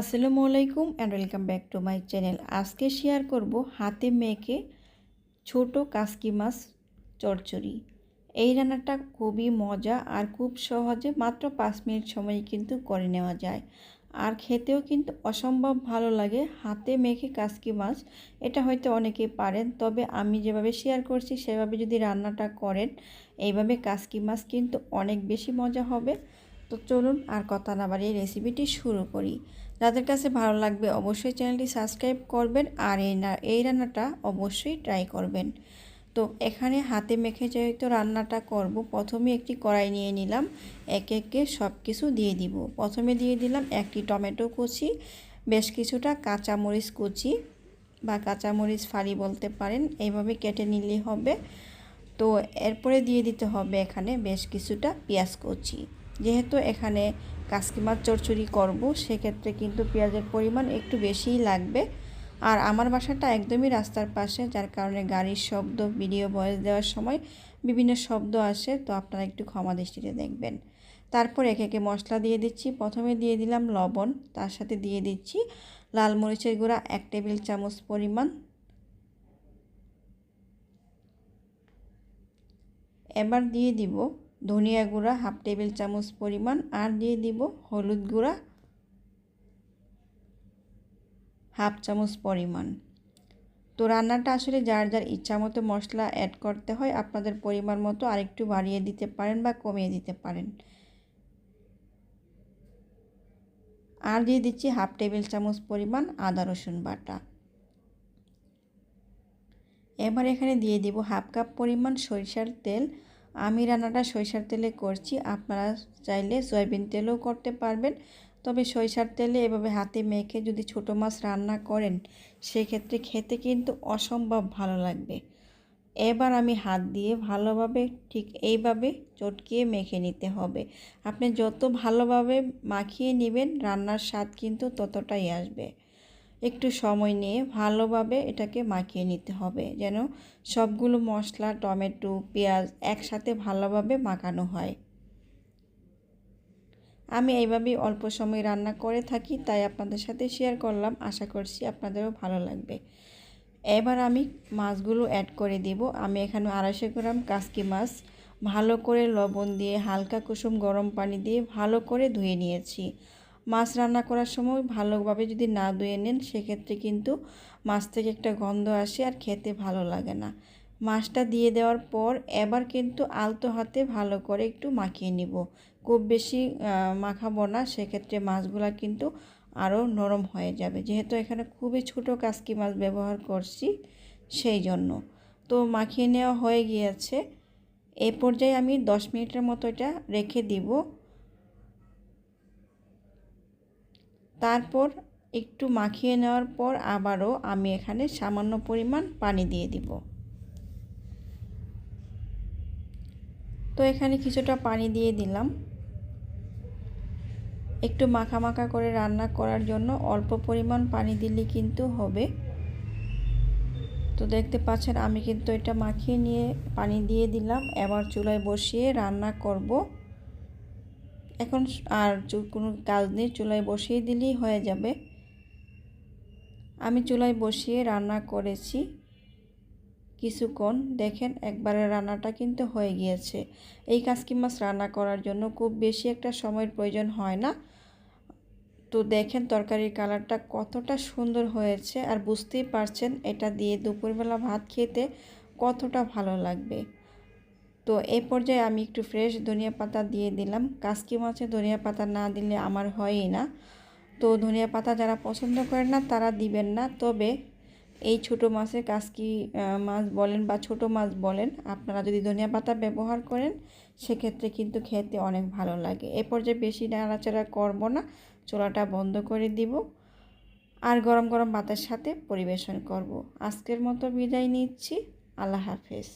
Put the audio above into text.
আসসালামু আলাইকুম and welcome back to my channel আজকে শেয়ার করব হাতে মেখে ছোট কাসকি মাছ চচ্চড়ি। এই রান্নাটা খুবই মজা আর খুব সহজে মাত্র পাঁচ মিনিট সময় কিন্তু করে নেওয়া যায়। আর খেতেও কিন্তু অসম্ভব ভালো লাগে হাতে মেখে কাসকি মাছ। এটা হয়তো অনেকে পারেন, তবে আমি যেভাবে শেয়ার করছি সেভাবে যদি রান্নাটা করেন, এইভাবে কাসকি মাছ কিন্তু অনেক বেশি মজা হবে। তো চলুন আর কথা না বাড়িয়ে রেসিপিটি শুরু করি। যাদের কাছে ভালো লাগবে অবশ্যই চ্যানেলটি সাবস্ক্রাইব করবেন আর এই না, এই রান্নাটা অবশ্যই ট্রাই করবেন। তো এখানে হাতে মেখে যেহেতু রান্নাটা করব, প্রথমে একটি কড়াই নিয়ে নিলাম, এক একে সব কিছু দিয়ে দিব। প্রথমে দিয়ে দিলাম একটি টমেটো কুচি, বেশ কিছুটা কাঁচামরিচ কুচি বা কাঁচামরিচ ফালি বলতে পারেন, এইভাবে কেটে নিলেই হবে। তো এরপরে দিয়ে দিতে হবে এখানে বেশ কিছুটা পেঁয়াজ কুচি। যেহেতু এখানে কাসকি মাছ চচ্চড়ি করব, সেক্ষেত্রে কিন্তু পেঁয়াজের পরিমাণ একটু বেশিই লাগবে। আর আমার বাসাটা একদমই রাস্তার পাশে, যার কারণে গাড়ির শব্দ, ভিডিও ভয়েস দেওয়ার সময় বিভিন্ন শব্দ আসে, তো আপনারা একটু ক্ষমা দৃষ্টিতে দেখবেন। তারপর একে একে মশলা দিয়ে দিচ্ছি। প্রথমে দিয়ে দিলাম লবণ, তার সাথে দিয়ে দিচ্ছি লাল মরিচের গুঁড়া, এক টেবিল চামচ পরিমাণ। এবার দিয়ে দিব ধনিয়া গুঁড়া হাফ টেবিল চামচ পরিমাণ আর দিয়ে দিব হলুদ গুঁড়া হাফ চামচ পরিমাণ। তো রান্নাটা আসলে যার যার ইচ্ছা মতো মশলা অ্যাড করতে হয়, আপনাদের পরিমাণ মতো আরেকটু বাড়িয়ে দিতে পারেন বা কমিয়ে দিতে পারেন। আর দিয়ে দিচ্ছি হাফ টেবিল চামচ পরিমাণ আদা রসুন বাটা। এবার এখানে দিয়ে দিব হাফ কাপ পরিমাণ সরিষার তেল আমি রান্নাটা সরিষার তেলে করছি। আপনারা চাইলে সয়াবিন তেলেও করতে পারবেন। তবে সরিষার তেলে এভাবে হাতে মেখে যদি ছোট মাছ রান্না করেন, সেক্ষেত্রে খেতে কিন্তু অসম্ভব ভালো লাগবে। এবার আমি হাত দিয়ে ভালোভাবে ঠিক এইভাবে চটকিয়ে মেখে নিতে হবে। আপনি যত ভালোভাবে মাখিয়ে নেবেন, রান্নার স্বাদ কিন্তু ততটাই আসবে। একটু সময় নিয়ে ভালোভাবে এটাকে মাখিয়ে নিতে হবে। যেন সবগুলো মশলা, টমেটো, পেঁয়াজ একসাথে ভালোভাবে মাখানো হয়। আমি এইভাবেই অল্প সময় রান্না করে থাকি, তাই আপনাদের সাথে শেয়ার করলাম। আশা করছি আপনাদেরও ভালো লাগবে। এবার আমি মাছগুলো অ্যাড করে দিব। আমি এখানে আড়াইশো গ্রাম কাসকি মাছ ভালো করে লবণ দিয়ে, হালকা কুসুম গরম পানি দিয়ে ভালো করে ধুয়ে নিয়েছি। মাছ রান্না করার সময় ভালোভাবে যদি না ধুয়ে নেন, সেক্ষেত্রে কিন্তু মাছ থেকে একটা গন্ধ আসে আর খেতে ভালো লাগে না। মাছটা দিয়ে দেওয়ার পর এবার কিন্তু আলতো হাতে ভালো করে একটু মাখিয়ে নিব। খুব বেশি মাখাবো না, সেক্ষেত্রে মাছগুলা কিন্তু আরও নরম হয়ে যাবে। যেহেতু এখানে খুবই ছোট কাসকি মাছ ব্যবহার করছি, সেই জন্য। তো মাখিয়ে নেওয়া হয়ে গিয়েছে। এ পর্যায়ে আমি দশ মিনিটের মতো এটা রেখে দিব। তারপর একটু মাখিয়ে নেওয়ার পর আবারও আমি এখানে সামান্য পরিমাণ পানি দিয়ে দিব। তো এখানে কিছুটা পানি দিয়ে দিলাম। একটু মাখা মাখা করে রান্না করার জন্য অল্প পরিমাণ পানি দিলে কিন্তু হবে। তো দেখতে পাচ্ছেন আমি কিন্তু এটা মাখিয়ে নিয়ে পানি দিয়ে দিলাম। এবার চুলায় বসিয়ে রান্না করব। এখন আর কোনো কাজ নেই, চুলায় বসিয়ে দিলেই হয়ে যাবে। আমি চুলায় বসিয়ে রান্না করেছি কিছুক্ষণ। দেখেন, একবারে রান্নাটা কিন্তু হয়ে গিয়েছে। এই কাসকি মাছ রান্না করার জন্য খুব বেশি একটা সময়ের প্রয়োজন হয় না। তো দেখেন, তরকারির কালারটা কতটা সুন্দর হয়েছে। আর বুঝতেই পারছেন, এটা দিয়ে দুপুরবেলা ভাত খেতে কতটা ভালো লাগবে। তো এই পর্যায়ে আমি একটু ফ্রেশ ধনিয়া পাতা দিয়ে দিলাম। কাসকি মাছে ধনিয়া পাতা না দিলে আমার হয়ই না। তো ধনিয়া পাতা যারা পছন্দ করেন না, তারা দিবেন না। তবে এই ছোট মাছে কাসকি মাছ বলেন বা ছোট মাছ বলেন, আপনারা যদি ধনিয়া পাতা ব্যবহার করেন, সেক্ষেত্রে কিন্তু খেতে অনেক ভালো লাগে। এ পর্যায়ে বেশি নাড়াচাড়া করব না, চোলাটা বন্ধ করে দিব। আর গরম গরম ভাতের সাথে পরিবেশন করব। আজকের মতো বিদায় নিচ্ছি। আল্লাহ হাফেজ।